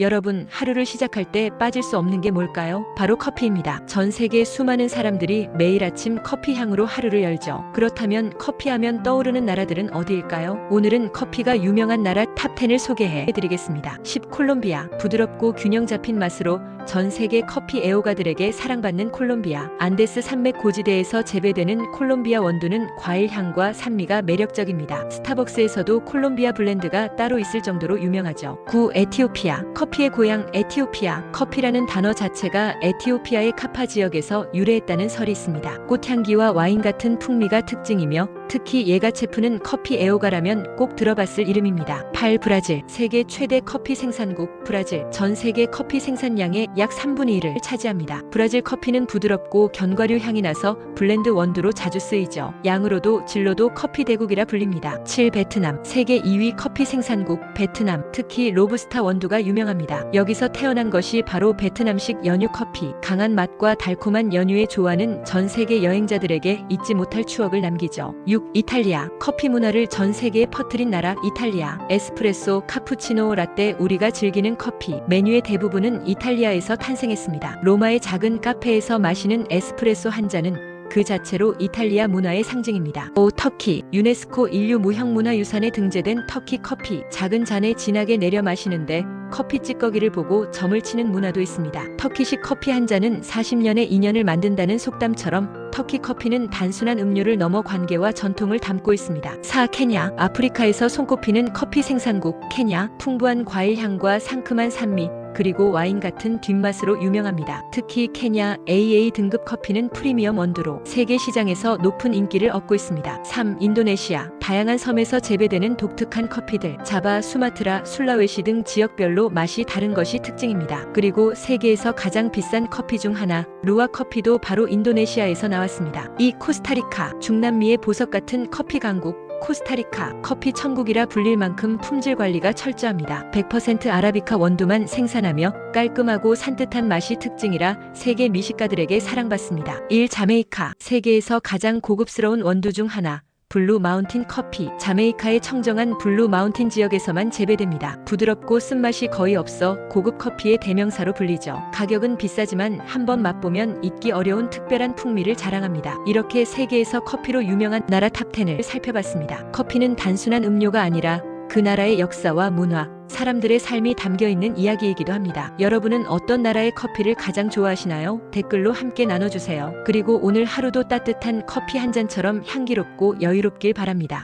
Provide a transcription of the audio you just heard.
여러분, 하루를 시작할 때 빠질 수 없는 게 뭘까요? 바로 커피입니다. 전 세계 수많은 사람들이 매일 아침 커피 향으로 하루를 열죠. 그렇다면 커피하면 떠오르는 나라들은 어디일까요? 오늘은 커피가 유명한 나라 탑10을 소개해 드리겠습니다. 10. 콜롬비아. 부드럽고 균형 잡힌 맛으로 전 세계 커피 애호가들에게 사랑받는 콜롬비아. 안데스 산맥 고지대에서 재배되는 콜롬비아 원두는 과일 향과 산미가 매력적입니다. 스타벅스에서도 콜롬비아 블렌드가 따로 있을 정도로 유명하죠. 9. 에티오피아. 커피 의 고향 에티오피아. 커피라는 단어 자체가 에티오피아의 카파 지역에서 유래했다는 설이 있습니다. 꽃향기와 와인 같은 풍미가 특징이며 특히 예가체프는 커피 애호가라면 꼭 들어봤을 이름입니다. 8. 브라질. 세계 최대 커피 생산국 브라질. 전 세계 커피 생산량의 약 3분의 1을 차지합니다. 브라질 커피는 부드럽고 견과류 향이 나서 블렌드 원두로 자주 쓰이죠. 양으로도 질로도 커피 대국이라 불립니다. 7. 베트남. 세계 2위 커피 생산국 베트남. 특히 로부스타 원두가 유명합니다. 여기서 태어난 것이 바로 베트남식 연유 커피. 강한 맛과 달콤한 연유의 조화는 전 세계 여행자들에게 잊지 못할 추억을 남기죠. 6. 이탈리아. 커피 문화를 전 세계에 퍼뜨린 나라 이탈리아. 에스프레소, 카푸치노, 라떼 우리가 즐기는 커피. 메뉴의 대부분은 이탈리아에서 탄생했습니다. 로마의 작은 카페에서 마시는 에스프레소 한 잔은 그 자체로 이탈리아 문화의 상징입니다. 5. 터키. 유네스코 인류 무형문화유산에 등재된 터키 커피. 작은 잔에 진하게 내려 마시는데 커피 찌꺼기를 보고 점을 치는 문화도 있습니다. 터키식 커피 한 잔은 40년의 인연을 만든다는 속담처럼 터키 커피는 단순한 음료를 넘어 관계와 전통을 담고 있습니다. 4. 케냐. 아프리카에서 손꼽히는 커피 생산국 케냐. 풍부한 과일 향과 상큼한 산미, 그리고 와인 같은 뒷맛으로 유명합니다. 특히 케냐 AA 등급 커피는 프리미엄 원두로 세계 시장에서 높은 인기를 얻고 있습니다. 3. 인도네시아. 다양한 섬에서 재배되는 독특한 커피들. 자바, 수마트라, 술라웨시 등 지역별로 맛이 다른 것이 특징입니다. 그리고 세계에서 가장 비싼 커피 중 하나, 루아 커피도 바로 인도네시아에서 나왔습니다. 이 코스타리카. 중남미의 보석 같은 커피 강국. 코스타리카 커피 천국이라 불릴 만큼 품질 관리가 철저합니다. 100% 아라비카 원두만 생산하며 깔끔하고 산뜻한 맛이 특징이라 세계 미식가들에게 사랑받습니다. 1. 자메이카 세계에서 가장 고급스러운 원두 중 하나. 블루 마운틴 커피. 자메이카의 청정한 블루 마운틴 지역에서만 재배됩니다. 부드럽고 쓴맛이 거의 없어 고급 커피의 대명사로 불리죠. 가격은 비싸지만 한번 맛보면 잊기 어려운 특별한 풍미를 자랑합니다. 이렇게 세계에서 커피로 유명한 나라 탑10을 살펴봤습니다. 커피는 단순한 음료가 아니라 그 나라의 역사와 문화, 사람들의 삶이 담겨 있는 이야기이기도 합니다. 여러분은 어떤 나라의 커피를 가장 좋아하시나요? 댓글로 함께 나눠주세요. 그리고 오늘 하루도 따뜻한 커피 한 잔처럼 향기롭고 여유롭길 바랍니다.